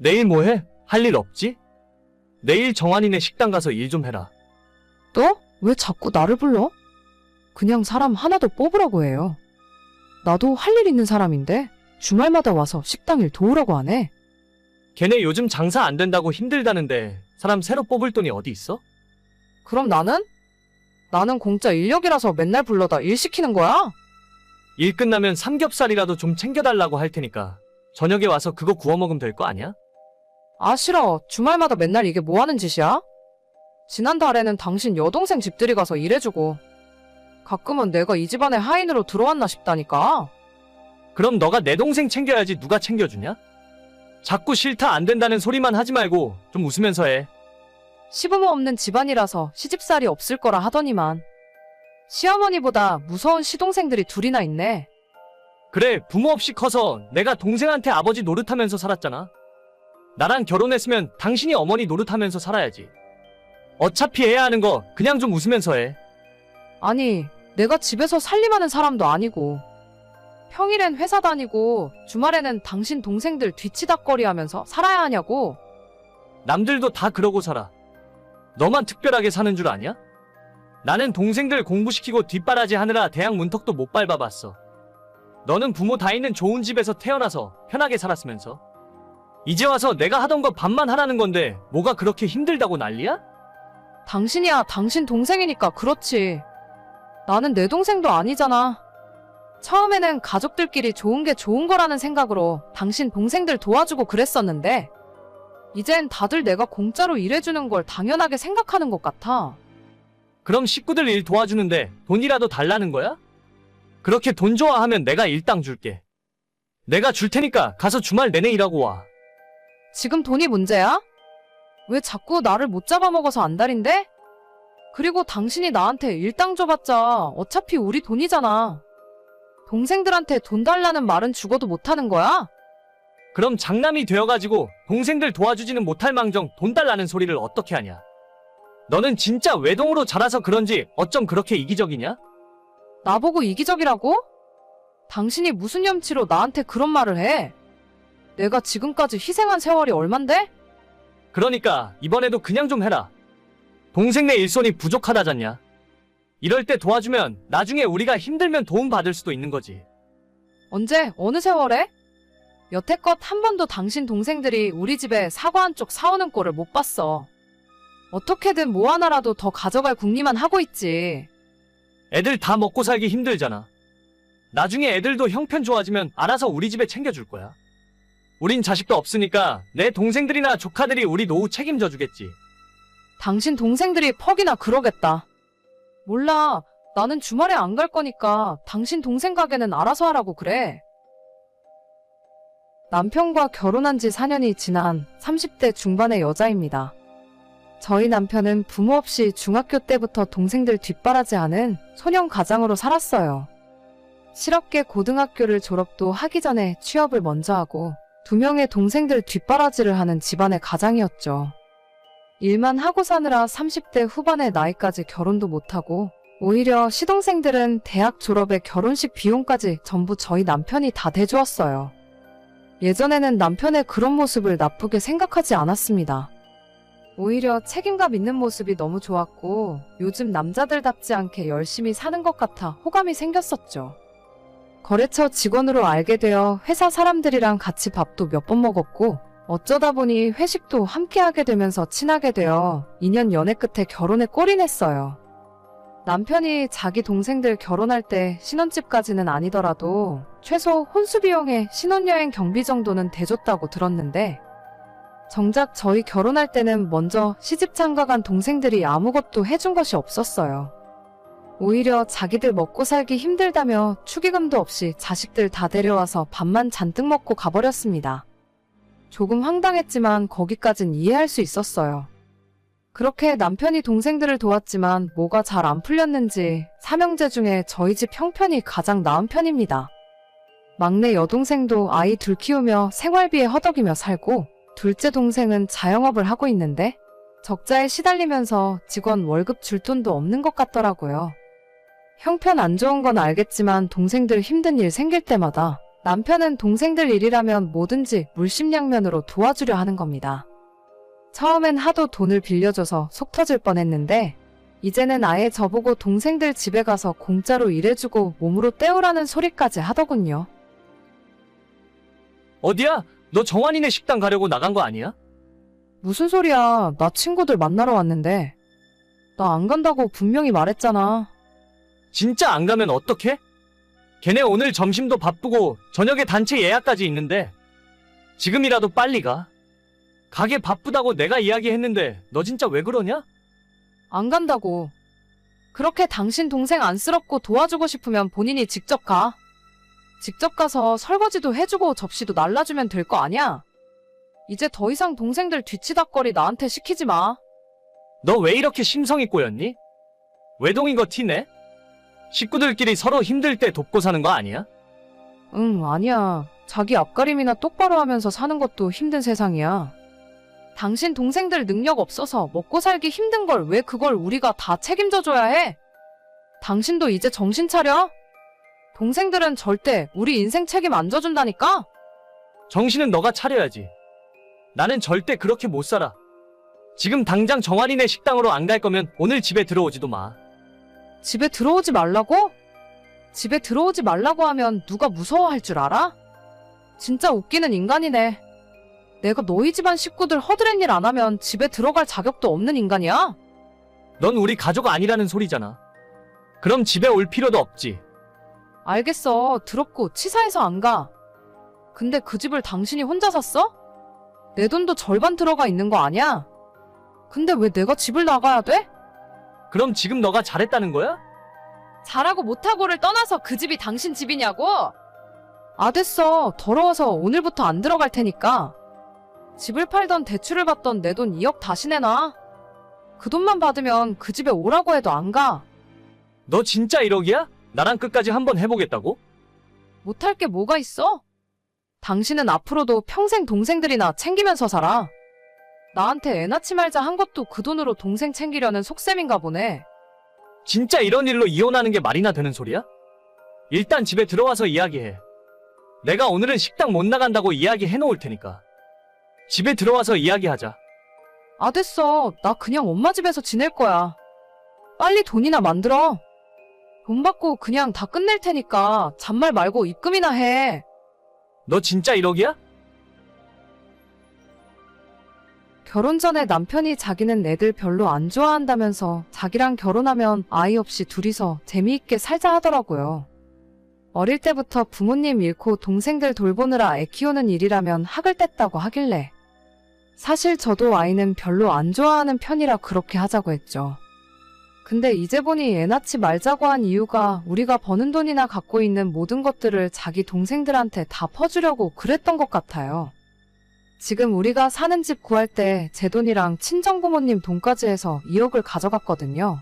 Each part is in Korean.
내일 뭐해? 할 일 없지? 내일 정환이네 식당 가서 일 좀 해라. 또? 왜 자꾸 나를 불러? 그냥 사람 하나 더 뽑으라고 해요. 나도 할 일 있는 사람인데 주말마다 와서 식당 일 도우라고 하네. 걔네 요즘 장사 안 된다고 힘들다는데 사람 새로 뽑을 돈이 어디 있어? 그럼 나는? 나는 공짜 인력이라서 맨날 불러다 일 시키는 거야? 일 끝나면 삼겹살이라도 좀 챙겨달라고 할 테니까 저녁에 와서 그거 구워 먹으면 될 거 아니야? 아 싫어. 주말마다 맨날 이게 뭐 하는 짓이야? 지난달에는 당신 여동생 집들이 가서 일해주고 가끔은 내가 이 집안의 하인으로 들어왔나 싶다니까. 그럼 너가 내 동생 챙겨야지 누가 챙겨주냐? 자꾸 싫다 안 된다는 소리만 하지 말고 좀 웃으면서 해. 시부모 없는 집안이라서 시집살이 없을 거라 하더니만 시어머니보다 무서운 시동생들이 둘이나 있네. 그래, 부모 없이 커서 내가 동생한테 아버지 노릇하면서 살았잖아. 나랑 결혼했으면 당신이 어머니 노릇하면서 살아야지. 어차피 해야 하는 거 그냥 좀 웃으면서 해. 아니, 내가 집에서 살림하는 사람도 아니고 평일엔 회사 다니고 주말에는 당신 동생들 뒤치다꺼리 하면서 살아야 하냐고. 남들도 다 그러고 살아. 너만 특별하게 사는 줄 아냐? 나는 동생들 공부시키고 뒷바라지 하느라 대학 문턱도 못 밟아봤어. 너는 부모 다 있는 좋은 집에서 태어나서 편하게 살았으면서. 이제 와서 내가 하던 거 반만 하라는 건데 뭐가 그렇게 힘들다고 난리야? 당신이야, 당신 동생이니까 그렇지. 나는 내 동생도 아니잖아. 처음에는 가족들끼리 좋은 게 좋은 거라는 생각으로 당신 동생들 도와주고 그랬었는데, 이젠 다들 내가 공짜로 일해주는 걸 당연하게 생각하는 것 같아. 그럼 식구들 일 도와주는데 돈이라도 달라는 거야? 그렇게 돈 좋아하면 내가 일당 줄게. 내가 줄 테니까 가서 주말 내내 일하고 와. 지금 돈이 문제야? 왜 자꾸 나를 못 잡아먹어서 안달인데? 그리고 당신이 나한테 일당 줘봤자 어차피 우리 돈이잖아. 동생들한테 돈 달라는 말은 죽어도 못하는 거야? 그럼 장남이 되어가지고 동생들 도와주지는 못할 망정 돈 달라는 소리를 어떻게 하냐? 너는 진짜 외동으로 자라서 그런지 어쩜 그렇게 이기적이냐? 나보고 이기적이라고? 당신이 무슨 염치로 나한테 그런 말을 해? 내가 지금까지 희생한 세월이 얼만데? 그러니까 이번에도 그냥 좀 해라. 동생네 일손이 부족하다잖냐? 이럴 때 도와주면 나중에 우리가 힘들면 도움 받을 수도 있는 거지. 언제, 어느 세월에? 여태껏 한 번도 당신 동생들이 우리 집에 사과 한 쪽 사오는 꼴을 못 봤어. 어떻게든 뭐 하나라도 더 가져갈 궁리만 하고 있지. 애들 다 먹고 살기 힘들잖아. 나중에 애들도 형편 좋아지면 알아서 우리 집에 챙겨줄 거야. 우린 자식도 없으니까 내 동생들이나 조카들이 우리 노후 책임져 주겠지. 당신 동생들이 퍽이나 그러겠다. 몰라. 나는 주말에 안 갈 거니까 당신 동생 가게는 알아서 하라고 그래. 남편과 결혼한 지 4년이 지난 30대 중반의 여자입니다. 저희 남편은 부모 없이 중학교 때부터 동생들 뒷바라지하는 소년 가장으로 살았어요. 실업계 고등학교를 졸업도 하기 전에 취업을 먼저 하고 두 명의 동생들 뒷바라지를 하는 집안의 가장이었죠. 일만 하고 사느라 30대 후반의 나이까지 결혼도 못하고 오히려 시동생들은 대학 졸업에 결혼식 비용까지 전부 저희 남편이 다 대주었어요. 예전에는 남편의 그런 모습을 나쁘게 생각하지 않았습니다. 오히려 책임감 있는 모습이 너무 좋았고 요즘 남자들답지 않게 열심히 사는 것 같아 호감이 생겼었죠. 거래처 직원으로 알게 되어 회사 사람들이랑 같이 밥도 몇 번 먹었고 어쩌다 보니 회식도 함께 하게 되면서 친하게 되어 2년 연애 끝에 결혼에 꼴이 냈어요. 남편이 자기 동생들 결혼할 때 신혼집까지는 아니더라도 최소 혼수 비용에 신혼여행 경비 정도는 대줬다고 들었는데 정작 저희 결혼할 때는 먼저 시집 장가 간 동생들이 아무것도 해준 것이 없었어요. 오히려 자기들 먹고 살기 힘들다며 축의금도 없이 자식들 다 데려와서 밥만 잔뜩 먹고 가버렸습니다. 조금 황당했지만 거기까진 이해할 수 있었어요. 그렇게 남편이 동생들을 도왔지만 뭐가 잘 안 풀렸는지 삼형제 중에 저희 집 형편이 가장 나은 편입니다. 막내 여동생도 아이 둘 키우며 생활비에 허덕이며 살고 둘째 동생은 자영업을 하고 있는데 적자에 시달리면서 직원 월급 줄 돈도 없는 것 같더라고요. 형편 안 좋은 건 알겠지만 동생들 힘든 일 생길 때마다 남편은 동생들 일이라면 뭐든지 물심양면으로 도와주려 하는 겁니다. 처음엔 하도 돈을 빌려줘서 속 터질 뻔했는데 이제는 아예 저보고 동생들 집에 가서 공짜로 일해주고 몸으로 때우라는 소리까지 하더군요. 어디야? 너 정환이네 식당 가려고 나간 거 아니야? 무슨 소리야. 나 친구들 만나러 왔는데. 나 안 간다고 분명히 말했잖아. 진짜 안 가면 어떡해? 걔네 오늘 점심도 바쁘고 저녁에 단체 예약까지 있는데 지금이라도 빨리 가. 가게 바쁘다고 내가 이야기했는데 너 진짜 왜 그러냐? 안 간다고. 그렇게 당신 동생 안쓰럽고 도와주고 싶으면 본인이 직접 가. 직접 가서 설거지도 해주고 접시도 날라주면 될 거 아니야? 이제 더 이상 동생들 뒤치다거리 나한테 시키지 마. 너 왜 이렇게 심성이 꼬였니? 외동인 거 티네? 식구들끼리 서로 힘들 때 돕고 사는 거 아니야? 응, 아니야. 자기 앞가림이나 똑바로 하면서 사는 것도 힘든 세상이야. 당신 동생들 능력 없어서 먹고 살기 힘든 걸 왜 그걸 우리가 다 책임져 줘야 해? 당신도 이제 정신 차려? 동생들은 절대 우리 인생 책임 안 져준다니까? 정신은 너가 차려야지. 나는 절대 그렇게 못 살아. 지금 당장 정환이네 식당으로 안 갈 거면 오늘 집에 들어오지도 마. 집에 들어오지 말라고? 집에 들어오지 말라고 하면 누가 무서워할 줄 알아? 진짜 웃기는 인간이네. 내가 너희 집안 식구들 허드렛 일 안 하면 집에 들어갈 자격도 없는 인간이야? 넌 우리 가족 아니라는 소리잖아. 그럼 집에 올 필요도 없지. 알겠어. 더럽고 치사해서 안 가. 근데 그 집을 당신이 혼자 샀어? 내 돈도 절반 들어가 있는 거 아니야? 근데 왜 내가 집을 나가야 돼? 그럼 지금 너가 잘했다는 거야? 잘하고 못하고를 떠나서 그 집이 당신 집이냐고? 아, 됐어. 더러워서 오늘부터 안 들어갈 테니까. 집을 팔던 대출을 받던 내 돈 2억 다시 내놔. 그 돈만 받으면 그 집에 오라고 해도 안 가. 너 진짜 1억이야? 나랑 끝까지 한번 해보겠다고? 못할 게 뭐가 있어? 당신은 앞으로도 평생 동생들이나 챙기면서 살아. 나한테 애 낳지 말자 한 것도 그 돈으로 동생 챙기려는 속셈인가 보네. 진짜 이런 일로 이혼하는 게 말이나 되는 소리야? 일단 집에 들어와서 이야기해. 내가 오늘은 식당 못 나간다고 이야기해 놓을 테니까. 집에 들어와서 이야기하자. 아, 됐어. 나 그냥 엄마 집에서 지낼 거야. 빨리 돈이나 만들어. 돈 받고 그냥 다 끝낼 테니까 잔말 말고 입금이나 해. 너 진짜 1억이야? 결혼 전에 남편이 자기는 애들 별로 안 좋아한다면서 자기랑 결혼하면 아이 없이 둘이서 재미있게 살자 하더라고요. 어릴 때부터 부모님 잃고 동생들 돌보느라 애 키우는 일이라면 학을 뗐다고 하길래. 사실 저도 아이는 별로 안 좋아하는 편이라 그렇게 하자고 했죠. 근데 이제 보니 애 낳지 말자고 한 이유가 우리가 버는 돈이나 갖고 있는 모든 것들을 자기 동생들한테 다 퍼주려고 그랬던 것 같아요. 지금 우리가 사는 집 구할 때 제 돈이랑 친정부모님 돈까지 해서 2억을 가져갔거든요.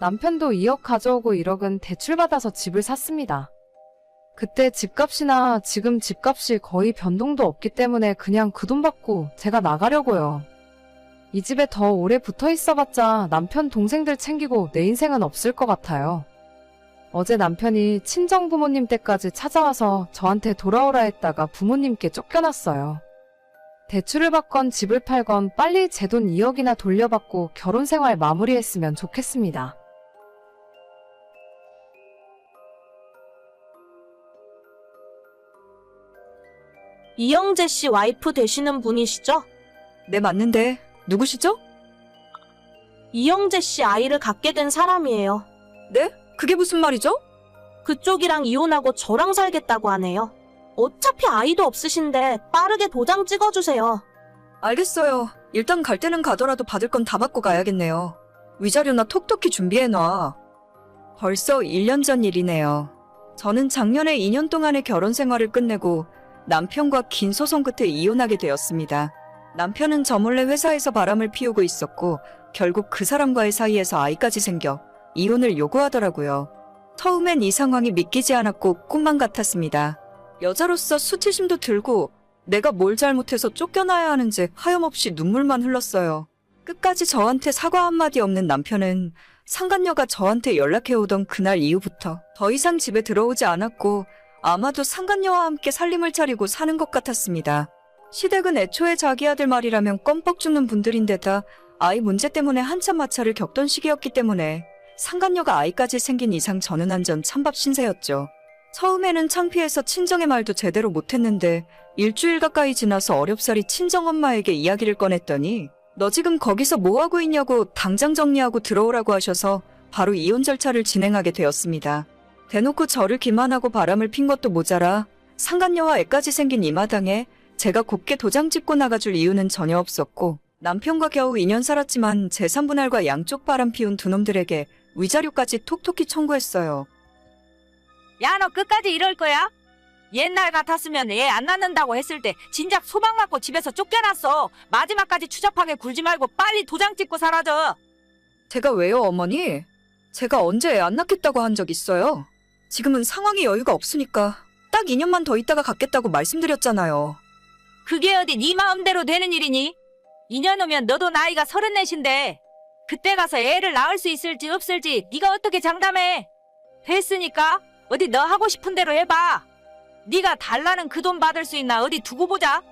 남편도 2억 가져오고 1억은 대출받아서 집을 샀습니다. 그때 집값이나 지금 집값이 거의 변동도 없기 때문에 그냥 그 돈 받고 제가 나가려고요. 이 집에 더 오래 붙어 있어봤자 남편 동생들 챙기고 내 인생은 없을 것 같아요. 어제 남편이 친정 부모님 댁까지 찾아와서 저한테 돌아오라 했다가 부모님께 쫓겨났어요. 대출을 받건 집을 팔건 빨리 제 돈 2억이나 돌려받고 결혼 생활 마무리했으면 좋겠습니다. 이영재 씨 와이프 되시는 분이시죠? 네, 맞는데. 누구시죠? 이영재 씨 아이를 갖게 된 사람이에요. 네? 그게 무슨 말이죠? 그쪽이랑 이혼하고 저랑 살겠다고 하네요. 어차피 아이도 없으신데 빠르게 도장 찍어주세요. 알겠어요. 일단 갈 때는 가더라도 받을 건 다 받고 가야겠네요. 위자료나 톡톡히 준비해놔. 벌써 1년 전 일이네요. 저는 작년에 2년 동안의 결혼 생활을 끝내고 남편과 긴 소송 끝에 이혼하게 되었습니다. 남편은 저 몰래 회사에서 바람을 피우고 있었고 결국 그 사람과의 사이에서 아이까지 생겨 이혼을 요구하더라고요. 처음엔 이 상황이 믿기지 않았고 꿈만 같았습니다. 여자로서 수치심도 들고 내가 뭘 잘못해서 쫓겨나야 하는지 하염없이 눈물만 흘렀어요. 끝까지 저한테 사과 한마디 없는 남편은 상간녀가 저한테 연락해오던 그날 이후부터 더 이상 집에 들어오지 않았고 아마도 상간녀와 함께 살림을 차리고 사는 것 같았습니다. 시댁은 애초에 자기 아들 말이라면 껌뻑 죽는 분들인데다 아이 문제 때문에 한참 마찰을 겪던 시기였기 때문에 상간녀가 아이까지 생긴 이상 저는 완전 찬밥 신세였죠. 처음에는 창피해서 친정의 말도 제대로 못했는데 일주일 가까이 지나서 어렵사리 친정엄마에게 이야기를 꺼냈더니 너 지금 거기서 뭐하고 있냐고 당장 정리하고 들어오라고 하셔서 바로 이혼 절차를 진행하게 되었습니다. 대놓고 저를 기만하고 바람을 핀 것도 모자라 상간녀와 애까지 생긴 이 마당에 제가 곱게 도장 찍고 나가줄 이유는 전혀 없었고 남편과 겨우 2년 살았지만 재산분할과 양쪽 바람 피운 두 놈들에게 위자료까지 톡톡히 청구했어요. 야, 너 끝까지 이럴 거야? 옛날 같았으면 애안 낳는다고 했을 때 진작 소방 맞고 집에서 쫓겨났어. 마지막까지 추잡하게 굴지 말고 빨리 도장 찍고 사라져. 제가 왜요, 어머니? 제가 언제 애 안 낳겠다고 한 적 있어요? 지금은 상황이 여유가 없으니까 딱 2년만 더 있다가 갖겠다고 말씀드렸잖아요. 그게 어디 네 마음대로 되는 일이니? 2년 후면 너도 나이가 서른넷인데 그때 가서 애를 낳을 수 있을지 없을지 네가 어떻게 장담해? 됐으니까 어디 너 하고 싶은 대로 해봐. 네가 달라는 그 돈 받을 수 있나 어디 두고 보자.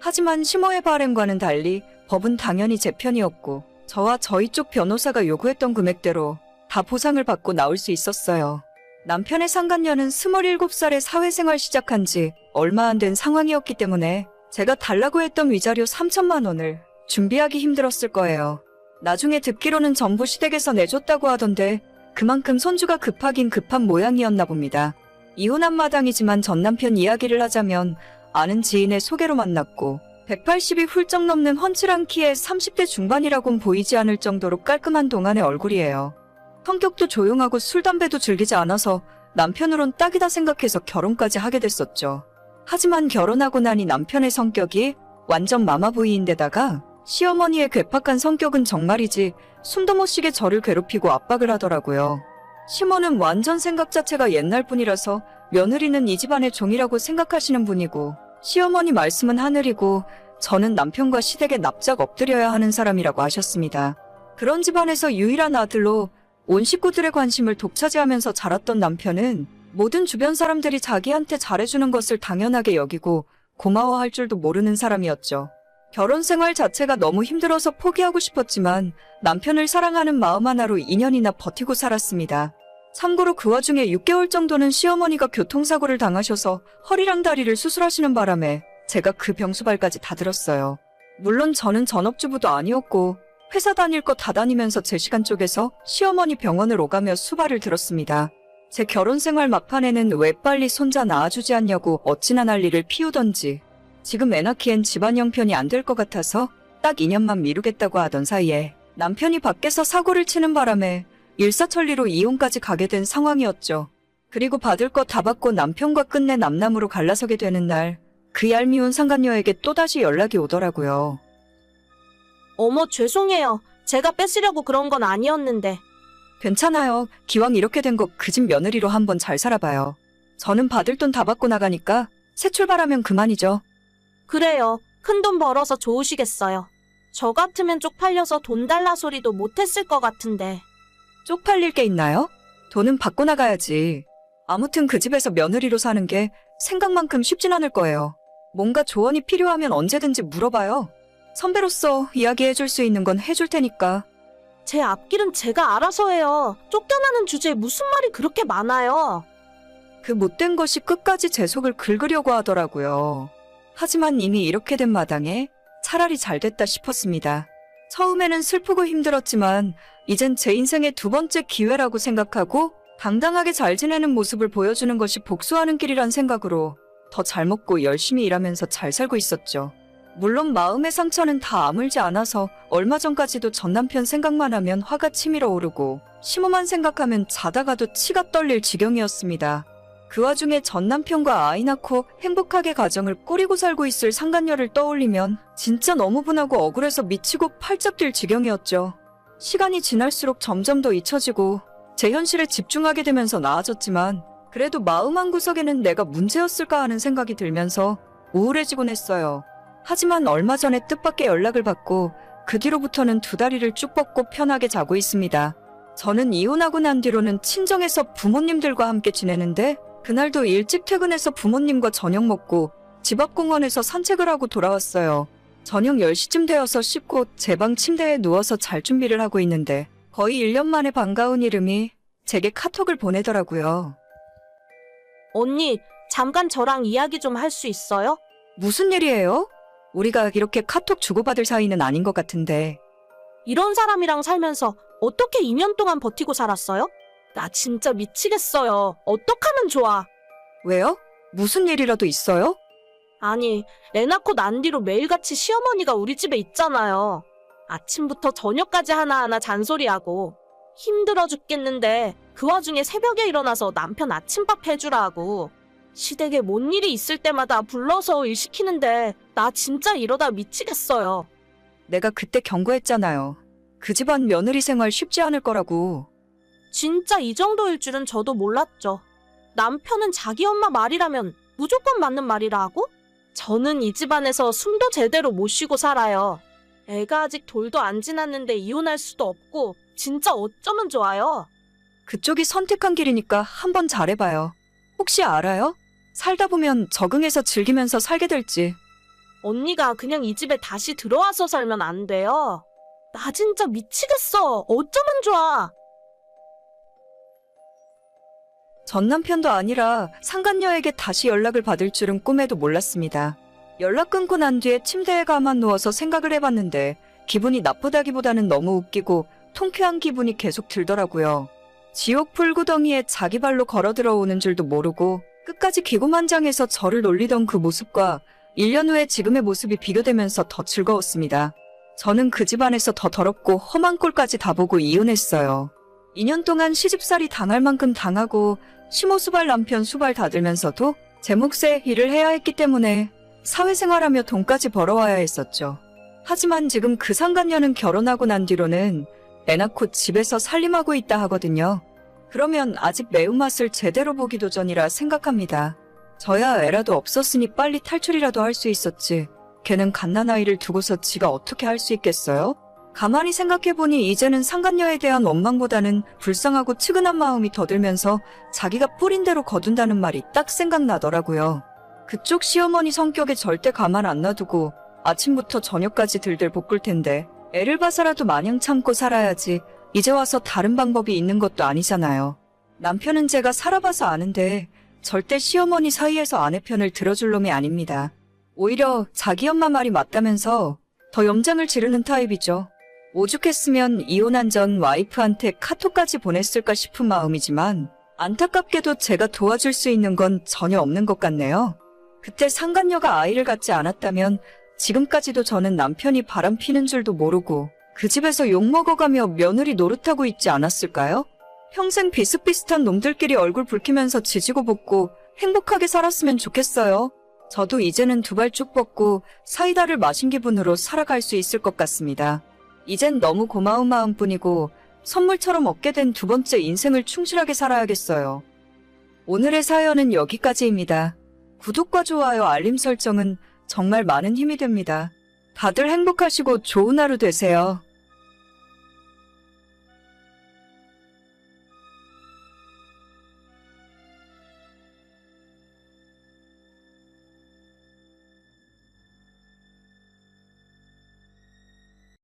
하지만 심호의 바램과는 달리 법은 당연히 제 편이었고 저와 저희 쪽 변호사가 요구했던 금액대로 다 보상을 받고 나올 수 있었어요. 남편의 상간녀는 27살에 사회생활 시작한 지 얼마 안 된 상황이었기 때문에 제가 달라고 했던 위자료 3천만 원을 준비하기 힘들었을 거예요. 나중에 듣기로는 전부 시댁에서 내줬다고 하던데 그만큼 손주가 급하긴 급한 모양이었나 봅니다. 이혼한 마당이지만 전 남편 이야기를 하자면 아는 지인의 소개로 만났고 180이 훌쩍 넘는 훤칠한 키에 30대 중반이라곤 보이지 않을 정도로 깔끔한 동안의 얼굴이에요. 성격도 조용하고 술, 담배도 즐기지 않아서 남편으론 딱이다 생각해서 결혼까지 하게 됐었죠. 하지만 결혼하고 나니 남편의 성격이 완전 마마보이인데다가 시어머니의 괴팍한 성격은 정말이지 숨도 못 쉬게 저를 괴롭히고 압박을 하더라고요. 시모는 완전 생각 자체가 옛날 분이라서 며느리는 이 집안의 종이라고 생각하시는 분이고 시어머니 말씀은 하늘이고 저는 남편과 시댁에 납작 엎드려야 하는 사람이라고 하셨습니다. 그런 집안에서 유일한 아들로 온 식구들의 관심을 독차지하면서 자랐던 남편은 모든 주변 사람들이 자기한테 잘해주는 것을 당연하게 여기고 고마워할 줄도 모르는 사람이었죠. 결혼 생활 자체가 너무 힘들어서 포기하고 싶었지만 남편을 사랑하는 마음 하나로 2년이나 버티고 살았습니다. 참고로 그 와중에 6개월 정도는 시어머니가 교통사고를 당하셔서 허리랑 다리를 수술하시는 바람에 제가 그 병수발까지 다 들었어요. 물론 저는 전업주부도 아니었고 회사 다닐 거 다 다니면서 제 시간 쪽에서 시어머니 병원을 오가며 수발을 들었습니다. 제 결혼 생활 막판에는 왜 빨리 손자 낳아주지 않냐고 어찌나 난리를 피우던지 지금 애 낳기엔 집안 형편이 안 될 것 같아서 딱 2년만 미루겠다고 하던 사이에 남편이 밖에서 사고를 치는 바람에 일사천리로 이혼까지 가게 된 상황이었죠. 그리고 받을 거 다 받고 남편과 끝내 남남으로 갈라서게 되는 날, 그 얄미운 상간녀에게 또다시 연락이 오더라고요. 어머, 죄송해요. 제가 뺏으려고 그런 건 아니었는데. 괜찮아요. 기왕 이렇게 된 거 그 집 며느리로 한번 잘 살아봐요. 저는 받을 돈 다 받고 나가니까 새 출발하면 그만이죠. 그래요. 큰 돈 벌어서 좋으시겠어요. 저 같으면 쪽팔려서 돈 달라 소리도 못했을 것 같은데. 쪽팔릴 게 있나요? 돈은 받고 나가야지. 아무튼 그 집에서 며느리로 사는 게 생각만큼 쉽진 않을 거예요. 뭔가 조언이 필요하면 언제든지 물어봐요. 선배로서 이야기해줄 수 있는 건 해줄 테니까. 제 앞길은 제가 알아서 해요. 쫓겨나는 주제에 무슨 말이 그렇게 많아요. 그 못된 것이 끝까지 제 속을 긁으려고 하더라고요. 하지만 이미 이렇게 된 마당에 차라리 잘 됐다 싶었습니다. 처음에는 슬프고 힘들었지만 이젠 제 인생의 두 번째 기회라고 생각하고 당당하게 잘 지내는 모습을 보여주는 것이 복수하는 길이란 생각으로 더 잘 먹고 열심히 일하면서 잘 살고 있었죠. 물론 마음의 상처는 다 아물지 않아서 얼마 전까지도 전 남편 생각만 하면 화가 치밀어 오르고 심호만 생각하면 자다가도 치가 떨릴 지경이었습니다. 그 와중에 전 남편과 아이 낳고 행복하게 가정을 꾸리고 살고 있을 상간녀를 떠올리면 진짜 너무 분하고 억울해서 미치고 팔짝 뛸 지경이었죠. 시간이 지날수록 점점 더 잊혀지고 제 현실에 집중하게 되면서 나아졌지만 그래도 마음 한구석에는 내가 문제였을까 하는 생각이 들면서 우울해지곤 했어요. 하지만 얼마 전에 뜻밖의 연락을 받고 그 뒤로부터는 두 다리를 쭉 뻗고 편하게 자고 있습니다. 저는 이혼하고 난 뒤로는 친정에서 부모님들과 함께 지내는데 그날도 일찍 퇴근해서 부모님과 저녁 먹고 집 앞 공원에서 산책을 하고 돌아왔어요. 저녁 10시쯤 되어서 씻고 제 방 침대에 누워서 잘 준비를 하고 있는데 거의 1년 만에 반가운 이름이 제게 카톡을 보내더라고요. 언니, 잠깐 저랑 이야기 좀 할 수 있어요? 무슨 일이에요? 우리가 이렇게 카톡 주고받을 사이는 아닌 것 같은데. 이런 사람이랑 살면서 어떻게 2년 동안 버티고 살았어요? 나 진짜 미치겠어요. 어떡하면 좋아? 왜요? 무슨 일이라도 있어요? 아니, 애 낳고 난 뒤로 매일같이 시어머니가 우리 집에 있잖아요. 아침부터 저녁까지 하나하나 잔소리하고 힘들어 죽겠는데 그 와중에 새벽에 일어나서 남편 아침밥 해주라 하고 시댁에 뭔 일이 있을 때마다 불러서 일 시키는데 나 진짜 이러다 미치겠어요. 내가 그때 경고했잖아요. 그 집안 며느리 생활 쉽지 않을 거라고. 진짜 이 정도일 줄은 저도 몰랐죠. 남편은 자기 엄마 말이라면 무조건 맞는 말이라 하고? 저는 이 집안에서 숨도 제대로 못 쉬고 살아요. 애가 아직 돌도 안 지났는데 이혼할 수도 없고, 진짜 어쩌면 좋아요. 그쪽이 선택한 길이니까 한번 잘해봐요. 혹시 알아요? 살다 보면 적응해서 즐기면서 살게 될지. 언니가 그냥 이 집에 다시 들어와서 살면 안 돼요. 나 진짜 미치겠어. 어쩌면 좋아. 전 남편도 아니라 상간녀에게 다시 연락을 받을 줄은 꿈에도 몰랐습니다. 연락 끊고 난 뒤에 침대에 가만 누워서 생각을 해봤는데 기분이 나쁘다기보다는 너무 웃기고 통쾌한 기분이 계속 들더라고요. 지옥 불구덩이에 자기 발로 걸어 들어오는 줄도 모르고 끝까지 기고만장해서 저를 놀리던 그 모습과 1년 후에 지금의 모습이 비교되면서 더 즐거웠습니다. 저는 그 집안에서 더 더럽고 험한 꼴까지 다 보고 이혼했어요. 2년 동안 시집살이 당할 만큼 당하고 심호수발 남편 수발 다 들면서도 제 몫의 일을 해야 했기 때문에 사회생활하며 돈까지 벌어와야 했었죠. 하지만 지금 그 상간녀는 결혼하고 난 뒤로는 애 낳고 집에서 살림하고 있다 하거든요. 그러면 아직 매운맛을 제대로 보기도 전이라 생각합니다. 저야 애라도 없었으니 빨리 탈출이라도 할 수 있었지. 걔는 갓난아이를 두고서 지가 어떻게 할 수 있겠어요? 가만히 생각해보니 이제는 상간녀에 대한 원망보다는 불쌍하고 측은한 마음이 더 들면서 자기가 뿌린 대로 거둔다는 말이 딱 생각나더라고요. 그쪽 시어머니 성격에 절대 가만 안 놔두고 아침부터 저녁까지 들들 볶을 텐데 애를 봐서라도 마냥 참고 살아야지 이제 와서 다른 방법이 있는 것도 아니잖아요. 남편은 제가 살아봐서 아는데 절대 시어머니 사이에서 아내 편을 들어줄 놈이 아닙니다. 오히려 자기 엄마 말이 맞다면서 더 염장을 지르는 타입이죠. 오죽했으면 이혼한 전 와이프한테 카톡까지 보냈을까 싶은 마음이지만 안타깝게도 제가 도와줄 수 있는 건 전혀 없는 것 같네요. 그때 상간녀가 아이를 갖지 않았다면 지금까지도 저는 남편이 바람 피는 줄도 모르고 그 집에서 욕먹어가며 며느리 노릇하고 있지 않았을까요? 평생 비슷비슷한 놈들끼리 얼굴 붉히면서 지지고 볶고 행복하게 살았으면 좋겠어요. 저도 이제는 두 발 쭉 뻗고 사이다를 마신 기분으로 살아갈 수 있을 것 같습니다. 이젠 너무 고마운 마음뿐이고 선물처럼 얻게 된 두 번째 인생을 충실하게 살아야겠어요. 오늘의 사연은 여기까지입니다. 구독과 좋아요, 알림 설정은 정말 많은 힘이 됩니다. 다들 행복하시고 좋은 하루 되세요.